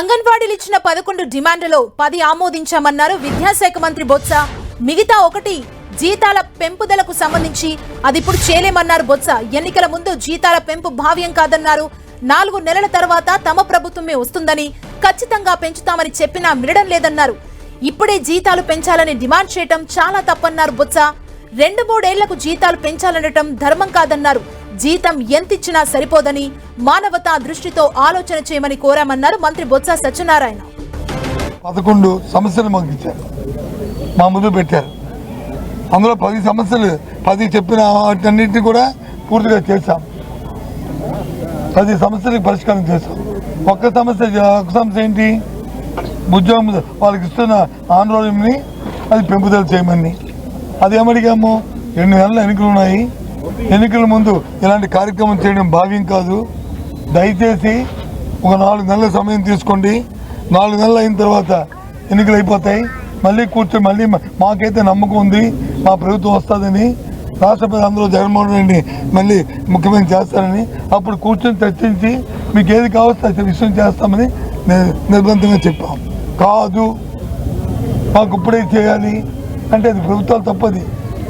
అంగన్వాడీలు ఇచ్చిన పదకొండు డిమాండ్లలో పది ఆమోదించామన్నారు విద్యాశాఖ మంత్రి బొత్స. మిగతా ఒకటి జీతాల పెంపుదలకు సంబంధించి అది ఇప్పుడు చేయలేమన్నారు బొత్స. ఎన్నికల ముందు జీతాల పెంపు భావ్యం కాదన్నారు. నాలుగు నెలల తర్వాత తమ ప్రభుత్వమే వస్తుందని ఖచ్చితంగా పెంచుతామని చెప్పినా వినడం లేదన్నారు. ఇప్పుడే జీతాలు పెంచాలని డిమాండ్ చేయటం చాలా తప్పన్నారు బొత్స. రెండు మూడేళ్ళకు జీతాలు పెంచాలనటం ధర్మం కాదన్నారు. జీతం ఎంతిచ్చినా సరిపోదని మానవతా దృష్టితో ఆలోచన చేయమని కోరామన్నారు మంత్రి బొత్స సత్యనారాయణ. పదకొండు సమస్యలు మాకు ఇచ్చారు. మా ముందు పెట్టారు. అందులో పది సమస్యలు పది చెప్పిన వాటన్నింటినీ కూడా పూర్తిగా చేశాం. పది సమస్యలకు పరిష్కారం చేశాం. ఒక్క సమస్య ఒక్క సమస్య ఏంటి? ఉద్యోగం వాళ్ళకి ఇస్తున్న ఆందోళనని అది పెంపుదల చేయమని. అది ఏమడిగాము ఎన్ని నెలలు ఎన్నికలు ఉన్నాయి. ఎన్నికల ముందు ఇలాంటి కార్యక్రమం చేయడం భావ్యం కాదు. దయచేసి ఒక నాలుగు నెలల సమయం తీసుకోండి. నాలుగు నెలలు అయిన తర్వాత ఎన్నికలు అయిపోతాయి. మళ్ళీ కూర్చొని మళ్ళీ మాకైతే నమ్మకం ఉంది. మా ప్రభుత్వం వస్తుందని రాష్ట్రపతి అందరూ జగన్మోహన్ రెడ్డి మళ్ళీ ముఖ్యమంత్రి చేస్తారని అప్పుడు కూర్చొని చర్చించి మీకు ఏది కావస్తే విషయం చేస్తామని నిర్బంధంగా చెప్పాం. కాదు. మాకు ఇప్పుడే చేయాలి. అంటే అది ప్రభుత్వాలు తప్పది.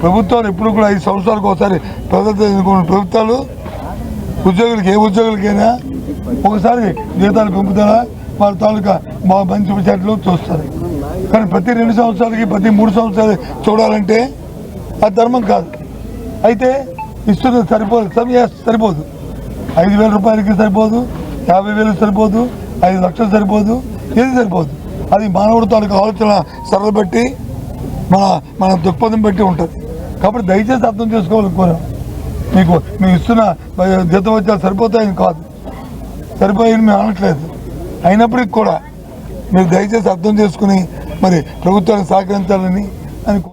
ప్రభుత్వాలు ఎప్పుడు కూడా ఐదు సంవత్సరాలకు ఒకసారి ప్రభుత్వ ప్రభుత్వాలు ఉద్యోగులకి ఏ ఉద్యోగులకైనా ఒకసారి జీతాలు పెంపుతారా? వాళ్ళ తాలూకా మా మంచి చెట్లు చూస్తారు. కానీ ప్రతి రెండు సంవత్సరాలకి ప్రతి మూడు సంవత్సరాలు చూడాలంటే అది ధర్మం కాదు. అయితే ఇస్తున్నది సరిపోదు సమయ సరిపోదు. ఐదు వేల రూపాయలకి సరిపోదు యాభై వేలు సరిపోదు ఐదు లక్షలు సరిపోదు ఏది సరిపోదు. అది మానవుడి తాలూకా ఆలోచన సరళ బట్టి మన మన దృక్పథం బట్టి ఉంటుంది. కాబట్టి దయచేసి అర్థం చేసుకోవాలి కోరాం మీకు మేము ఇస్తున్న జీతం వచ్చా సరిపోతాయని కాదు. సరిపోయాయని మేము అనట్లేదు. అయినప్పటికీ కూడా మీరు దయచేసి అర్థం చేసుకుని మరి ప్రభుత్వాన్ని సహకరించాలని అనుకో